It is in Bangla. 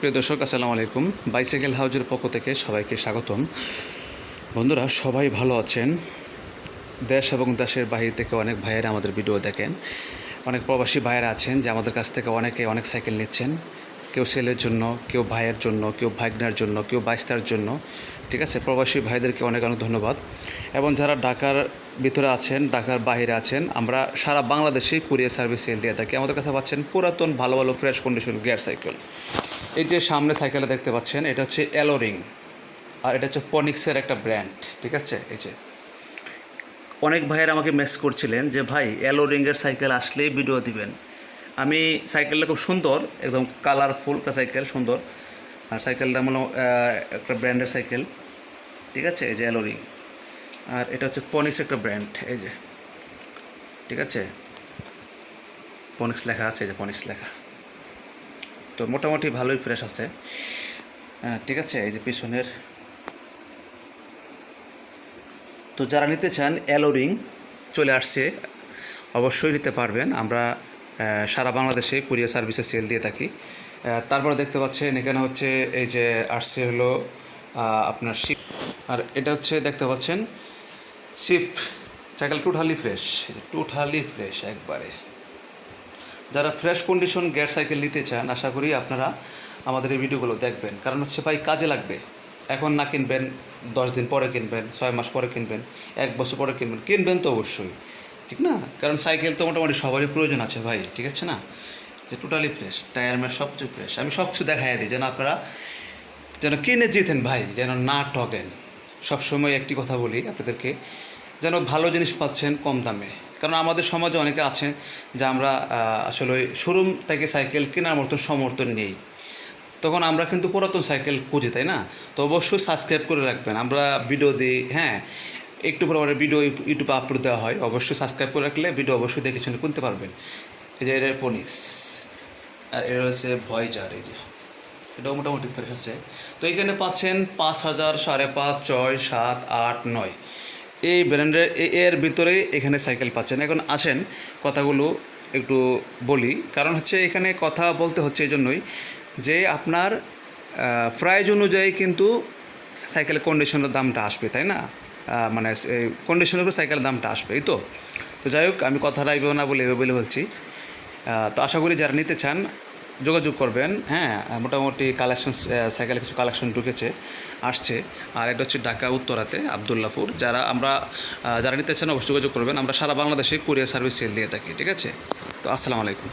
প্রিয় দর্শক, আসসালামু আলাইকুম। বাইসাইকেল হাউজের পক্ষ থেকে সবাইকে স্বাগতম। বন্ধুরা, সবাই ভালো আছেন? দেশ এবং দেশের বাহির থেকে অনেক ভাইয়েরা আমাদের ভিডিও দেখেন। অনেক প্রবাসী ভাইয়েরা আছেন যে আমাদের কাছ থেকে অনেকে অনেক সাইকেল নিচ্ছেন। কেউ ছেলের জন্য, কেউ ভাইয়ের জন্য, কেউ ভাইগনার জন্য, কেউ বাইস্তার জন্য। ঠিক আছে? প্রবাসী ভাইদেরকে অনেক অনেক ধন্যবাদ। এবং যারা ঢাকার ভিতরে আছেন, ঢাকার বাইরে আছেন, আমরা সারা বাংলাদেশেই কুরিয়ার সার্ভিস সেল দিয়ে থাকি। আমাদের কাছে পাচ্ছেন পুরাতন, ভালো ভালো ফ্রেশ কন্ডিশন গিয়ার সাইকেল এই যে সামনে সাইকেলটা দেখতে পাচ্ছেন, এটা হচ্ছে অ্যালোরিং আর এটা হচ্ছে পনিক্সের একটা ব্র্যান্ড ঠিক আছে? এই যে। অনেক ভাইয়ের আমাকে মেস করছিলেন যে, ভাই অ্যালোরিংয়ের সাইকেল আসলেই ভিডিও দিবেন। আমি সাইকেলটা খুব সুন্দর একদম কালারফুল একটা সাইকেল সুন্দর। আর সাইকেলটা মনে একটা ব্র্যান্ডের সাইকেল ঠিক আছে? এই যে অ্যালোরিং আর এটা হচ্ছে পনিক্স একটা ব্র্যান্ড এই যে। ঠিক আছে? পনিক্স লেখা আছে এই যে পনিক্স লেখা। তো মোটামুটি ভালোই ফ্রেশ আছে। হ্যাঁ, ঠিক আছে? এই যে পিছনের। তো যারা নিতে চান অ্যালোরিং চলে আসছে। অবশ্যই নিতে পারবেন। আমরা সারা বাংলাদেশে কুরিয়ার সার্ভিসে সেল দিয়ে থাকি। তারপরে দেখতে পাচ্ছেন এখানে হচ্ছে এই যে আসছে হলো আপনার শিপ আর এটা হচ্ছে দেখতে পাচ্ছেন ship cycle totally fresh totally fresh একবারে। যারা ফ্রেশ কন্ডিশন গ্যাস সাইকেল নিতে চান, আশা করি আপনারা আমাদের এই ভিডিওগুলো দেখবেন। কারণ হচ্ছে ভাই কাজে লাগবে। এখন না কিনবেন, দশ দিন পরে কিনবেন, ছয় মাস পরে কিনবেন, এক বছর পরে কিনবেন। কিনবেন তো অবশ্যই। ঠিক না? কারণ সাইকেল তো মোটামুটি সবারই প্রয়োজন আছে ভাই, ঠিক আছে না? যে টোটালি ফ্রেশ টায়ার ম্যার সব কিছু ফ্রেশ আমি সব কিছু দেখাই দিই, যেন আপনারা যেন কিনে জিতেন ভাই, যেন না ঠকেন সবসময় একটি কথা বলি আপনাদেরকে, যেন ভালো জিনিস পাচ্ছেন কম দামে। কারণ আমাদের সমাজে অনেকে আছে, যে আমরা আসলে শোরুম থেকে সাইকেল কেনার মতো সমর্থন নেই। তখন আমরা কিন্তু পুরাতন সাইকেল খুঁজি, তাই না? তো অবশ্যই সাবস্ক্রাইব করে রাখবেন। আমরা ভিডিও দিই হ্যাঁ? একটু পরে পরে ভিডিও ইউটিউবে আপলোড দেওয়া হয়। অবশ্যই সাবস্ক্রাইব করে রাখলে ভিডিও অবশ্যই দেখে শুনে কিনতে পারবেন। এই যে এটা পনিক্স। আর এটা হচ্ছে ভয়েজার এই যে। এটাও মোটামুটি ফ্রেশ আছে। তো এখানে পাচ্ছেন পাঁচ হাজার, সাড়ে পাঁচ, ছয়, সাত, আট, নয়। এই ব্র্যান্ডের এর ভিতরে এখানে সাইকেল পাচ্ছেন। এখন আসেন, কথাগুলো একটু বলি। কারণ হচ্ছে এখানে কথা বলতে হচ্ছে এই জন্যই যে আপনার প্রাইজ অনুযায়ী কিন্তু সাইকেলের কন্ডিশনের দামটা আসবে, তাই না? মানে কন্ডিশনের উপর সাইকেলের দামটা আসবে, এই তো? তো যাই হোক, আমি কথাটা এইভাবে না বলে এভাবে বলে বলছি। তো আশা করি যারা নিতে চান, যোগাযোগ করবেন। হ্যাঁ মোটামুটি কালেকশন সাইকেলে কিছু কালেকশন ঢুকেছে, আসছে। আর এটা হচ্ছে ঢাকা, উত্তরাতে আবদুল্লাপুর যারা আমরা যারা নিতে চান, অবশ্যই যোগাযোগ করবেন। আমরা সারা বাংলাদেশে কুরিয়ার সার্ভিস সেল দিয়ে থাকি, ঠিক আছে? তো আসসালামু আলাইকুম।